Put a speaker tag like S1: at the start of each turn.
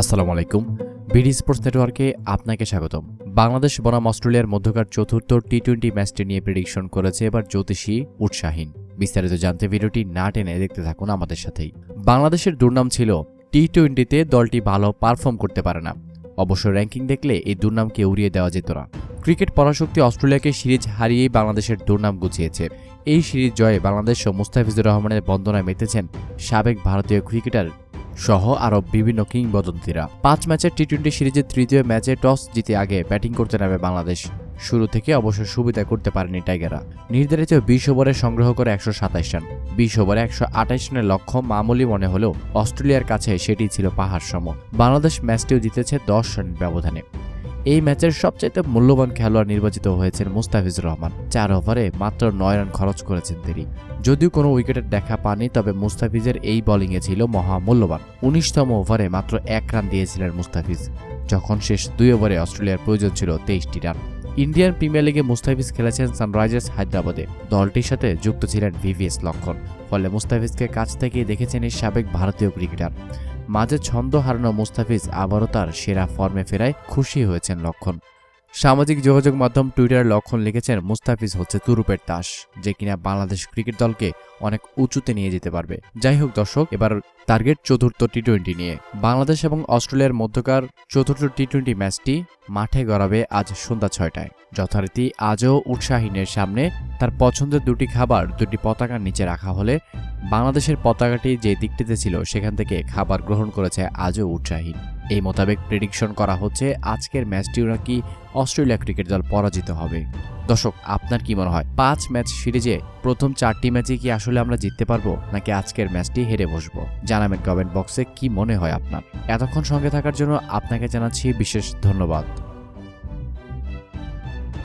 S1: আসসালামু আলাইকুম। BD sports নেটওয়ার্কে আপনাকে স্বাগতম। বাংলাদেশ বনাম অস্ট্রেলিয়ার মধ্যকার চতুর্থ টি টোয়েন্টি ম্যাচটি নিয়ে প্রেডিকশন করেছে এবার জ্যোতিষী উৎসাহীন। বিস্তারিত জানতে ভিডিওটি না টেনে দেখতে থাকুন আমাদের সাথেই। বাংলাদেশের দুর্নাম ছিল টি টোয়েন্টিতে দলটি ভালো পারফর্ম করতে পারে না। অবশ্য র্যাঙ্কিং দেখলে এই দুর্নামকে উড়িয়ে দেওয়া যেত না। ক্রিকেট পরাশক্তি অস্ট্রেলিয়াকে সিরিজ হারিয়েই বাংলাদেশের দুর্নাম গুছিয়েছে। এই সিরিজ জয়ে বাংলাদেশ ও মুস্তাফিজুর রহমানের বন্দনায় মেতেছেন সাবেক ভারতীয় ক্রিকেটার সহ আরও বিভিন্ন কিংবদন্তিরা। পাঁচ ম্যাচের টি টোয়েন্টি সিরিজের তৃতীয় ম্যাচে টস জিতে আগে ব্যাটিং করতে নামে বাংলাদেশ। শুরু থেকে অবশ্য সুবিধা করতে পারেনি টাইগাররা। নির্ধারিত বিশ ওভারে সংগ্রহ করে একশো সাতাইশ রান। বিশ ওভারে একশো আঠাইশ রানের লক্ষ্য মামুলি মনে হলেও অস্ট্রেলিয়ার কাছে সেটি ছিল পাহাড় সম বাংলাদেশ ম্যাচটিও জিতেছে দশ রানের ব্যবধানে। এই ম্যাচের সবচাইতে মূল্যবান খেলোয়াড় নির্বাচিত হয়েছেন মুস্তাফিজুর রহমান। চার ওভারে মাত্র নয় রান খরচ করেছেন তিনি। যদিও কোনো উইকেটের দেখা পাননি, তবে মুস্তাফিজের এই বোলিংয়ে ছিল মহামূল্যবান। উনিশতম ওভারে মাত্র এক রান দিয়েছিলেন মুস্তাফিজ, যখন শেষ দুই ওভারে অস্ট্রেলিয়ার প্রয়োজন ছিল তেইশটি রান। ইন্ডিয়ান প্রিমিয়ার লিগে মুস্তাফিজ খেলেছেন সানরাইজার্স হায়দ্রাবাদে। দলটির সাথে যুক্ত ছিলেন ভিভিএস লক্ষণ, ফলে মুস্তাফিজকে কাছ থেকেই দেখেছেন এই সাবেক ভারতীয় ক্রিকেটার। মাঝে ছন্দ হারানো মুস্তাফিজ আবারও তার সেরা ফর্মে ফেরায় খুশি হয়েছেন লক্ষণ। সামাজিক যোগাযোগ মাধ্যম টুইটারে লক্ষণ লিখেছেন, মুস্তাফিজ হচ্ছে তুরুপের তাস, যে কিনা বাংলাদেশ ক্রিকেট দলকে অনেক উঁচুতে নিয়ে যেতে পারবে। যাই হোক দর্শক, এবার টার্গেট চতুর্থ টি টোয়েন্টি নিয়ে। বাংলাদেশ এবং অস্ট্রেলিয়ার মধ্যকার চতুর্থ টি টোয়েন্টি ম্যাচটি মাঠে গড়াবে আজ সন্ধ্যা ছয়টায়। যথারীতি আজও উৎসাহীনের সামনে, তার পছন্দের দুটি খাবার, দুটি পতাকার নিচে রাখা হলে বাংলাদেশের পতাকাটি যে দিকটিতে ছিল, সেখান থেকে খাবার গ্রহণ করেছে আজও উৎসাহীন এই মোতাবেক প্রেডিকশন করা হচ্ছে আজকের ম্যাচটিও নাকি অস্ট্রেলিয়া ক্রিকেট দল পরাজিত হবে। দর্শক, আপনার কি মনে হয়? পাঁচ ম্যাচ সিরিজে প্রথম চারটি ম্যাচে কি আসলে আমরা জিততে পারব, নাকি আজকের ম্যাচটি হেরে বসবো? জানাবেন কমেন্ট বক্সে কি মনে হয় আপনার? এতক্ষণ সঙ্গে থাকার জন্য আপনাকে জানাচ্ছি বিশেষ ধন্যবাদ।